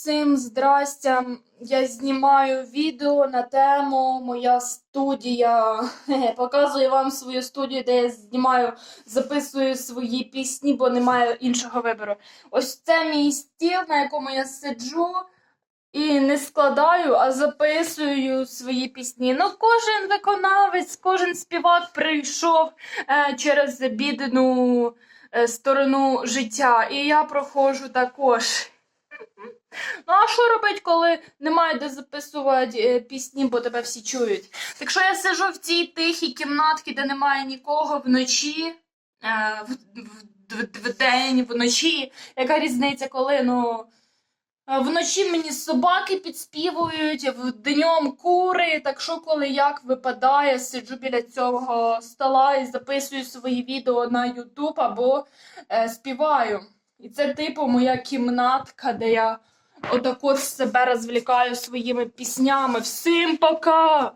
Всім здрастя. Я знімаю відео на тему Моя студія. Показую вам свою студію, де я знімаю, записую свої пісні, бо немає іншого вибору. Ось це мій стіл, на якому я сиджу і не складаю, а записую свої пісні. Ну, кожен виконавець, кожен співак прийшов е, через бідну е, сторону життя. І я проходжу також. Що робити, коли немає де записувати е, пісні, бо тебе всі чують? Так що я сижу в цій тихій кімнатці, де немає нікого вночі, е, в, в, в, день, вночі. Яка різниця, коли ну. е, Вночі мені собаки підспівують, днем кури, так що коли як випадає, сиджу біля цього стола і записую свої відео на Ютуб або е, співаю. І це типу моя кімнатка, де я отако себе розвлікаю своїми піснями. Всім пока!